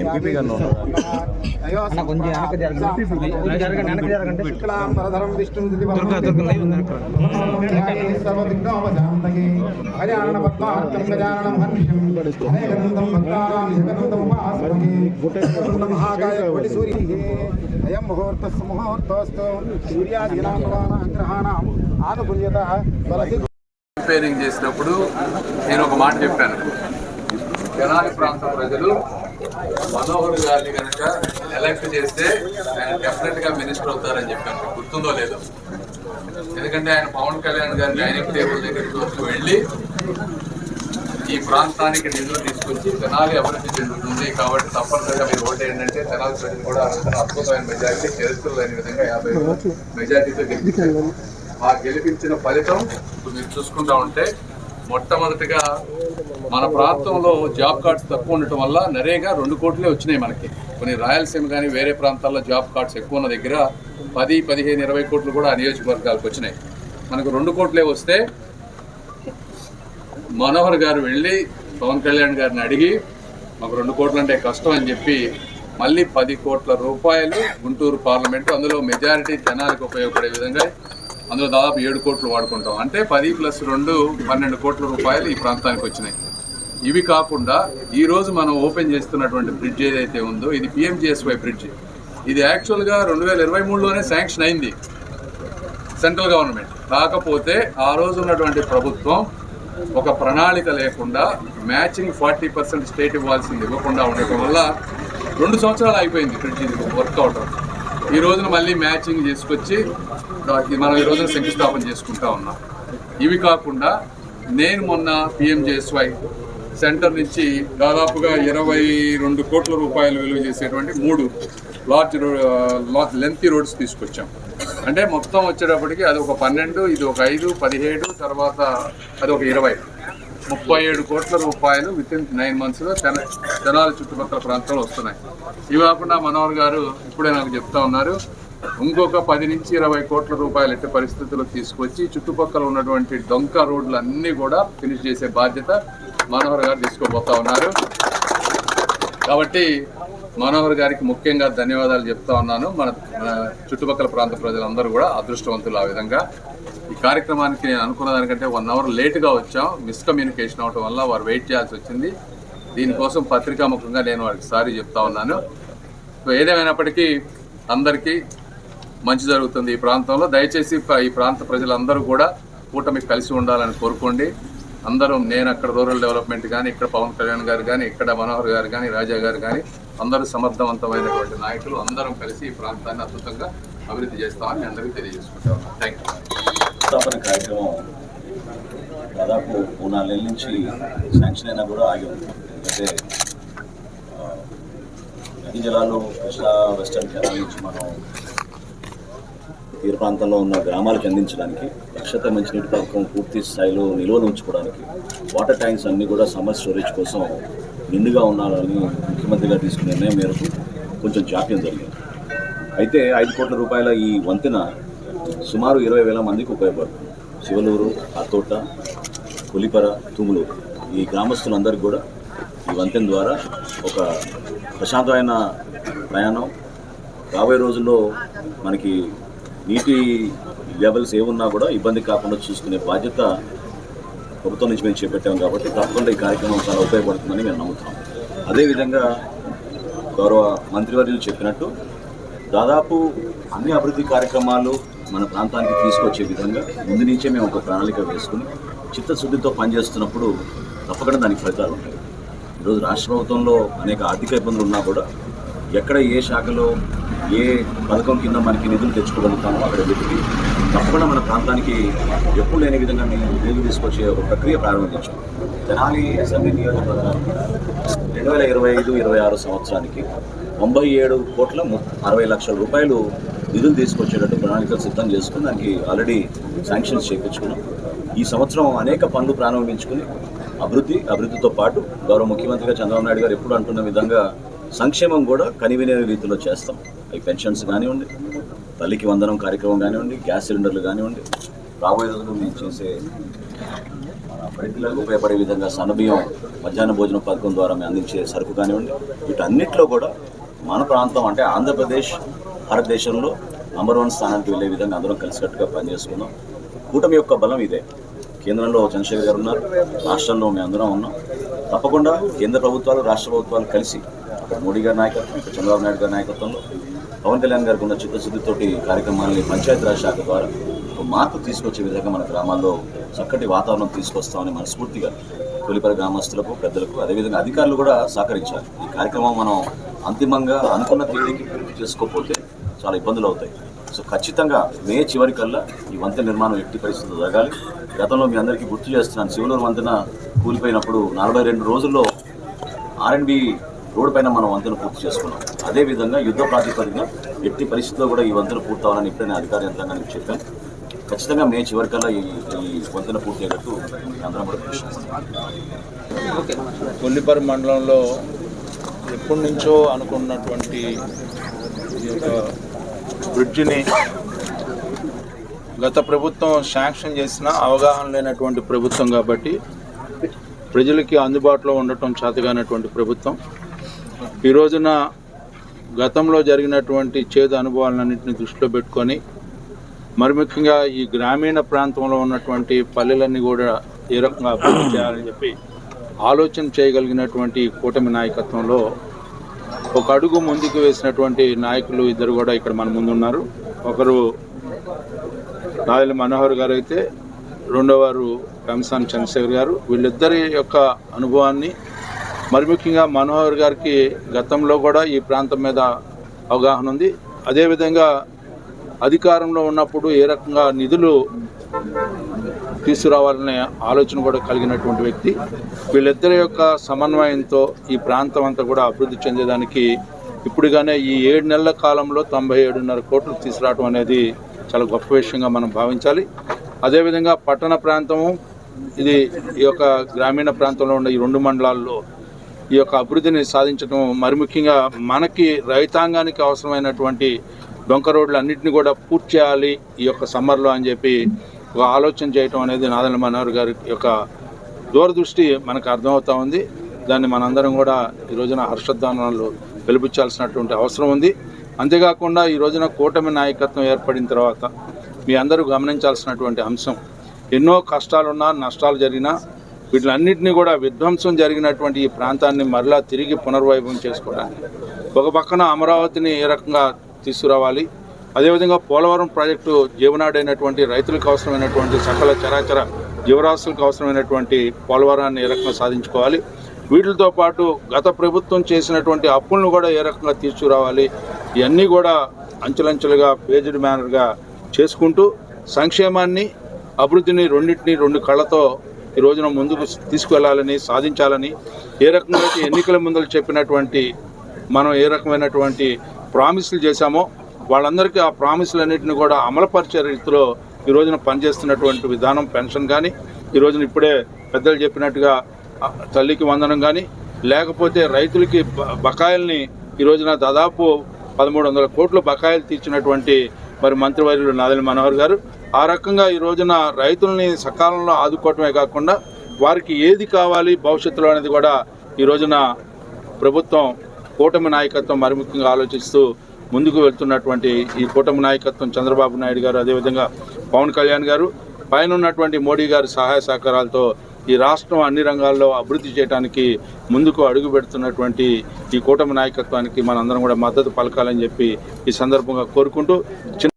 MPP గారు అన్న కొంచెం వెనక్కి జరగండి జరగండి వెనక్కి జరగండి శుక్లాంబరధరం విష్ణుం హరియాణ పద్మార్తం గజాననం హర్షం అనేకదంతం భక్తానాం జగదంతం ఉపాస్మహే మహాకాయ కోటి సూర్య అయం ముహూర్తస్ ముహూర్తోస్తు సూర్యాదీనాం గ్రహాణం ఆనుకూల్యత బలసి రిపేరింగ్ చేసినప్పుడు నేను ఒక మాట చెప్పాను. తెనాలి ప్రాంత ప్రజలు మనోహర్ గారిని కనుక ఎలక్ట్ చేస్తే ఆయన డెఫినెట్గా మినిస్టర్ అవుతారని చెప్పాను. గుర్తుందో లేదో. ఎందుకంటే ఆయన పవన్ కళ్యాణ్ గారి డైనింగ్ టేబుల్ దగ్గరికి తీసుకువెళ్ళి ఈ ప్రాంతానికి నిధులు తీసుకొచ్చి తెనాలి అభివృద్ధి చెందుతుంది కాబట్టి తప్పనిసరిగా మీరు ఓటు ఏంటంటే తెనాలి ప్రజలు కూడా అద్భుతమైన మెజారిటీ చరిత్ర లేని విధంగా యాభై మెజారిటీతో గెలిపించారు ఆ గెలిపించిన ఫలితం మీరు చూసుకుంటా ఉంటే మొట్టమొదటిగా మన ప్రాంతంలో జాబ్ కార్డ్స్ తక్కువ ఉండటం వల్ల నరేగా రెండు కోట్లే వచ్చినాయి మనకి. కొన్ని రాయలసీమ కానీ వేరే ప్రాంతాల్లో జాబ్ కార్డ్స్ ఎక్కువ ఉన్న దగ్గర పది పదిహేను ఇరవై కోట్లు కూడా ఆ నియోజకవర్గాలకు వచ్చినాయి. మనకు రెండు కోట్లే వస్తే మనోహర్ గారు వెళ్ళి పవన్ కళ్యాణ్ గారిని అడిగి మాకు రెండు కోట్లు అంటే కష్టం అని చెప్పి మళ్ళీ పది కోట్ల రూపాయలు గుంటూరు పార్లమెంటు అందులో మెజారిటీ జనాలకు ఉపయోగపడే విధంగా అందులో దాదాపు ఏడు కోట్లు వాడుకుంటాం. అంటే పది ప్లస్ రెండు పన్నెండు కోట్ల రూపాయలు ఈ ప్రాంతానికి వచ్చినాయి. ఇవి కాకుండా ఈరోజు మనం ఓపెన్ చేస్తున్నటువంటి బ్రిడ్జ్ ఏదైతే ఉందో ఇది పిఎంజిఎస్వై బ్రిడ్జ్. ఇది యాక్చువల్గా రెండు వేల ఇరవై మూడులోనే శాంక్షన్ అయింది సెంట్రల్ గవర్నమెంట్. కాకపోతే ఆ రోజు ఉన్నటువంటి ప్రభుత్వం ఒక ప్రణాళిక లేకుండా మ్యాచింగ్ ఫార్టీ పర్సెంట్ స్టేట్ ఇవ్వాల్సింది ఇవ్వకుండా ఉండటం వల్ల రెండు సంవత్సరాలు అయిపోయింది బ్రిడ్జ్ ఇది వర్క్ అవటం ఈ రోజున మళ్ళీ మ్యాచింగ్ తీసుకొచ్చి దానికి మనం ఈ శంకుస్థాపన చేసుకుంటా ఉన్నాం. ఇవి కాకుండా నేను మొన్న పిఎంజేఎస్వై సెంటర్ నుంచి దాదాపుగా ఇరవై రెండు కోట్ల రూపాయలు విలువ చేసేటువంటి మూడు లార్జ్ లా లెంతీ రోడ్స్ తీసుకొచ్చాం. అంటే మొత్తం వచ్చేటప్పటికి అది ఒక పన్నెండు ఇది ఒక ఐదు పదిహేడు తర్వాత అది ఒక ఇరవై. ముప్పై ఏడు కోట్ల రూపాయలు విత్ ఇన్ నైన్ మంత్స్లో తెన తెనాలి చుట్టుపక్కల ప్రాంతాలు వస్తున్నాయి. ఇవి కాకుండా మనోహర్ గారు ఇప్పుడే నాకు చెప్తా ఉన్నారు. ఇంకొక పది నుంచి ఇరవై కోట్ల రూపాయలు ఎట్టి పరిస్థితుల్లో తీసుకొచ్చి చుట్టుపక్కల ఉన్నటువంటి డొంక రోడ్లు అన్నీ కూడా ఫినిష్ చేసే బాధ్యత మనోహర్ గారు తీసుకోబోతా ఉన్నారు. కాబట్టి మనోహర్ గారికి ముఖ్యంగా ధన్యవాదాలు చెప్తా ఉన్నాను. మన చుట్టుపక్కల ప్రాంత ప్రజలందరూ కూడా అదృష్టవంతులు ఆ విధంగా. ఈ కార్యక్రమానికి నేను అనుకున్న దానికంటే వన్ అవర్ లేట్గా వచ్చాం. మిస్కమ్యూనికేషన్ అవటం వల్ల వారు వెయిట్ చేయాల్సి వచ్చింది. దీనికోసం పత్రికాముఖంగా నేను వారికి సారీ చెప్తా ఉన్నాను. ఏదేమైనప్పటికీ అందరికీ మంచి జరుగుతుంది ఈ ప్రాంతంలో. దయచేసి ఈ ప్రాంత ప్రజలందరూ కూడా కూటమి కలిసి ఉండాలని కోరుకోండి. అందరూ నేను అక్కడ రూరల్ డెవలప్మెంట్ కానీ ఇక్కడ పవన్ కళ్యాణ్ గారు కానీ ఇక్కడ మనోహర్ గారు కానీ రాజా గారు కానీ అందరూ సమర్థవంతమైనటువంటి నాయకులు అందరం కలిసి ఈ ప్రాంతాన్ని అద్భుతంగా అభివృద్ధి చేస్తామని అందరికీ తెలియజేసుకుంటా థ్యాంక్ యూ కార్యక్రమం దాదాపు మూడు నాలుగు నెలల నుంచి శాంక్షన్ అయినా కూడా ఆగి ఉంది. ఎందుకంటే నది జలాలు కృష్ణా వెస్టర్న్ కెనాల్ నుంచి మనం తీర ప్రాంతంలో ఉన్న గ్రామాలకు అందించడానికి లక్షత మంచినీటి పథకం పూర్తి స్థాయిలో నిల్వలు ఉంచుకోవడానికి వాటర్ ట్యాంక్స్ అన్నీ కూడా సమ్మర్ స్టోరేజ్ కోసం నిండుగా ఉండాలని ముఖ్యమంత్రి గారు తీసుకున్న నిర్ణయం మేరకు కొంచెం జాప్యం జరిగింది. అయితే ఐదు కోట్ల రూపాయల ఈ వంతెన సుమారు ఇరవై వేల మందికి ఉపయోగపడుతుంది. శివలూరు అత్తోట పులిపర తుములూరు ఈ గ్రామస్తులందరికీ కూడా ఈ వంతెన ద్వారా ఒక ప్రశాంతమైన ప్రయాణం. రాబోయే రోజుల్లో మనకి నీటి లెవెల్స్ ఏమున్నా కూడా ఇబ్బంది కాకుండా చూసుకునే బాధ్యత ప్రభుత్వం నుంచి మేము చేపట్టాం కాబట్టి తప్పకుండా ఈ కార్యక్రమం చాలా ఉపయోగపడుతుందని మేము నమ్ముతున్నాం. అదేవిధంగా గౌరవ మంత్రివర్యులు చెప్పినట్టు దాదాపు అన్ని అభివృద్ధి కార్యక్రమాలు మన ప్రాంతానికి తీసుకొచ్చే విధంగా ముందు నుంచే మేము ఒక ప్రణాళిక వేసుకుని చిత్తశుద్ధితో పనిచేస్తున్నప్పుడు తప్పకుండా దానికి ఫలితాలు ఉంటాయి. ఈరోజు రాష్ట్ర ప్రభుత్వంలో అనేక ఆర్థిక ఇబ్బందులు ఉన్నా కూడా ఎక్కడ ఏ శాఖలో ఏ పథకం కింద మనకి నిధులు తెచ్చుకోగలుగుతామో అక్కడ వెతికి తప్పకుండా మన ప్రాంతానికి ఎప్పుడు లేని విధంగా మేము నిధులు తీసుకొచ్చే ఒక ప్రక్రియ ప్రారంభించాం తెనాలి అసెంబ్లీ నియోజకవర్గం రెండు వేల ఇరవై ఐదు ఇరవై ఆరు సంవత్సరానికి తొంభై ఏడు కోట్ల ము- అరవై లక్షల రూపాయలు నిధులు తీసుకొచ్చేటట్టు ప్రణాళికలు సిద్ధం చేసుకుని దానికి ఆల్రెడీ శాంక్షన్స్ చేయించుకున్నాం ఈ సంవత్సరం అనేక పనులు ప్రారంభించుకుని అభివృద్ధి అభివృద్ధితో పాటు గౌరవ ముఖ్యమంత్రిగా చంద్రబాబు నాయుడు గారు ఎప్పుడు అంటున్న విధంగా సంక్షేమం కూడా కనివినే రీతిలో చేస్తాం. అవి పెన్షన్స్ కానివ్వండి తల్లికి వందనం కార్యక్రమం కానివ్వండి గ్యాస్ సిలిండర్లు కానివ్వండి రాబోయే రోజులు మేము చేసే మన ఉపయోగపడే విధంగా సన్నబియ్యం మధ్యాహ్న భోజన పథకం ద్వారా మేము అందించే సరుకు కానివ్వండి వీటన్నిటిలో కూడా మన ప్రాంతం అంటే ఆంధ్రప్రదేశ్ భారతదేశంలో నంబర్ వన్ స్థానానికి వెళ్ళే విధంగా అందరం కలిసికట్టుగా పనిచేసుకుందాం కూటమి యొక్క బలం ఇదే. కేంద్రంలో చంద్రశేఖర్ గారు ఉన్నారు రాష్ట్రంలో మేము అందరం ఉన్నాం. తప్పకుండా కేంద్ర ప్రభుత్వాలు రాష్ట్ర ప్రభుత్వాలు కలిసి అక్కడ మోడీ గారి నాయకత్వం ఇక్కడ చంద్రబాబు నాయుడు గారి నాయకత్వంలో పవన్ కళ్యాణ్ గారికి ఉన్న చిత్తశుద్ధితోటి కార్యక్రమాన్ని పంచాయతీరాజ్ శాఖ ద్వారా ఒక మార్పు తీసుకొచ్చే విధంగా మన గ్రామాల్లో చక్కటి వాతావరణం తీసుకొస్తామని మనస్ఫూర్తిగా తొలిపర గ్రామస్తులకు పెద్దలకు అదేవిధంగా అధికారులు కూడా సహకరించాలి. ఈ కార్యక్రమం మనం అంతిమంగా అనుకున్న తేదీకి పూర్తి చేసుకోకపోతే చాలా ఇబ్బందులు అవుతాయి. సో ఖచ్చితంగా మే చివరి కల్లా ఈ వంతెన నిర్మాణం ఎట్టి పరిస్థితులు జరగాలి. గతంలో మీ అందరికీ గుర్తు చేస్తున్నాను శివలూరు వంతెన కూలిపోయినప్పుడు నలభై రెండు రోజుల్లో ఆర్ఎండ్బి రోడ్ పైన మనం వంతెన పూర్తి చేసుకున్నాం. అదేవిధంగా యుద్ధ ప్రాతిపదికన ఎట్టి పరిస్థితుల్లో కూడా ఈ వంతెన పూర్తవాలని ఇప్పుడే అధికార యంత్రాంగానికి చెప్పాను. ఖచ్చితంగా మే చివరికల్లా ఈ ఈ వంతెన పూర్తి అయ్యేటట్టు అందరం కూడా కృషి మండలంలో ఎప్పటి నుంచో అనుకున్నటువంటి ఈ యొక్క బ్రిడ్జిని గత ప్రభుత్వం శాంక్షన్ చేసిన అవగాహన లేనటువంటి ప్రభుత్వం కాబట్టి ప్రజలకి అందుబాటులో ఉండటం చేతగానటువంటి ప్రభుత్వం. ఈ రోజున గతంలో జరిగినటువంటి చేదు అనుభవాలన్నింటినీ దృష్టిలో పెట్టుకొని మరి ముఖ్యంగా ఈ గ్రామీణ ప్రాంతంలో ఉన్నటువంటి పల్లెలన్నీ కూడా ఏ రకంగా అభివృద్ధి చేయాలని చెప్పి ఆలోచన చేయగలిగినటువంటి కూటమి నాయకత్వంలో ఒక అడుగు ముందుకు వేసినటువంటి నాయకులు ఇద్దరు కూడా ఇక్కడ మన ముందు ఉన్నారు ఒకరు నాయల మనోహర్ గారు అయితే రెండో వారు కంసాన్ చంద్రశేఖర్ గారు. వీళ్ళిద్దరి యొక్క అనుభవాన్ని మరి ముఖ్యంగా మనోహర్ గారికి గతంలో కూడా ఈ ప్రాంతం మీద అవగాహన ఉంది. అదేవిధంగా అధికారంలో ఉన్నప్పుడు ఏ రకంగా నిధులు తీసుకురావాలనే ఆలోచన కూడా కలిగినటువంటి వ్యక్తి. వీళ్ళిద్దరి యొక్క సమన్వయంతో ఈ ప్రాంతం అంతా కూడా అభివృద్ధి చెందేదానికి ఇప్పుడుగానే ఈ ఏడు నెలల కాలంలో తొంభై ఏడున్నర కోట్లు తీసుకురావడం అనేది చాలా గొప్ప విషయంగా మనం భావించాలి. అదేవిధంగా పట్టణ ప్రాంతము ఇది ఈ యొక్క గ్రామీణ ప్రాంతంలో ఉన్న ఈ రెండు మండలాల్లో ఈ యొక్క అభివృద్ధిని సాధించడం మరి ముఖ్యంగా మనకి రైతాంగానికి అవసరమైనటువంటి డొంక రోడ్లు అన్నింటినీ కూడా పూర్తి చేయాలి ఈ యొక్క సమ్మర్లో అని చెప్పి ఒక ఆలోచన చేయటం అనేది నాదల మనోహర్ గారి యొక్క దూరదృష్టి మనకు అర్థమవుతా ఉంది. దాన్ని మనందరం కూడా ఈ రోజున హర్షధ్వానాలు వెలిపించాల్సినటువంటి అవసరం ఉంది. అంతేకాకుండా ఈ రోజున కూటమి నాయకత్వం ఏర్పడిన తర్వాత మీ అందరూ గమనించాల్సినటువంటి అంశం ఎన్నో కష్టాలున్నా నష్టాలు జరిగినా వీటిలన్నింటినీ కూడా విధ్వంసం జరిగినటువంటి ఈ ప్రాంతాన్ని మరలా తిరిగి పునర్వైభవం చేసుకోవడానికి ఒక పక్కన అమరావతిని ఏ రకంగా తీసుకురావాలి అదేవిధంగా పోలవరం ప్రాజెక్టు జీవనాడైనటువంటి రైతులకు అవసరమైనటువంటి సకల చరాచర జీవరాశులకు అవసరమైనటువంటి పోలవరాన్ని ఏ రకంగా సాధించుకోవాలి వీటితో పాటు గత ప్రభుత్వం చేసినటువంటి అప్పులను కూడా ఏ రకంగా తీసుకురావాలి ఇవన్నీ కూడా అంచెలంచెలుగా పేజ్డ్ మేనర్గా చేసుకుంటూ సంక్షేమాన్ని అభివృద్ధిని రెండింటిని రెండు కళ్ళతో ఈ రోజున ముందుకు తీసుకువెళ్ళాలని సాధించాలని ఏ రకంగా ఎన్నికల ముందలు చెప్పినటువంటి మనం ఏ రకమైనటువంటి ప్రామిసులు చేశామో వాళ్ళందరికీ ఆ ప్రామిసులన్నింటిని కూడా అమలుపరిచే రీతిలో ఈ రోజున పనిచేస్తున్నటువంటి విధానం పెన్షన్ కానీ ఈ రోజున ఇప్పుడే పెద్దలు చెప్పినట్టుగా తల్లికి వందనం కానీ లేకపోతే రైతులకి బకాయిల్ని ఈ రోజున దాదాపు పదమూడు వందల కోట్ల బకాయిలు తీర్చినటువంటి మరి మంత్రివర్యులు నాదని మనోహర్ గారు. ఆ రకంగా ఈ రోజున రైతుల్ని సకాలంలో ఆదుకోవటమే కాకుండా వారికి ఏది కావాలి భవిష్యత్తులో అనేది కూడా ఈ రోజున ప్రభుత్వం కూటమి నాయకత్వం మరి ముఖ్యంగా ఆలోచిస్తూ ముందుకు వెళ్తున్నటువంటి ఈ కూటమి నాయకత్వం చంద్రబాబు నాయుడు గారు అదేవిధంగా పవన్ కళ్యాణ్ గారు పైన ఉన్నటువంటి మోడీ గారి సహాయ సహకారాలతో ఈ రాష్ట్రం అన్ని రంగాల్లో అభివృద్ధి చేయడానికి ముందుకు అడుగు పెడుతున్నటువంటి ఈ కూటమి నాయకత్వానికి మనందరం కూడా మద్దతు పలకాలని చెప్పి ఈ సందర్భంగా కోరుకుంటూ చిన్న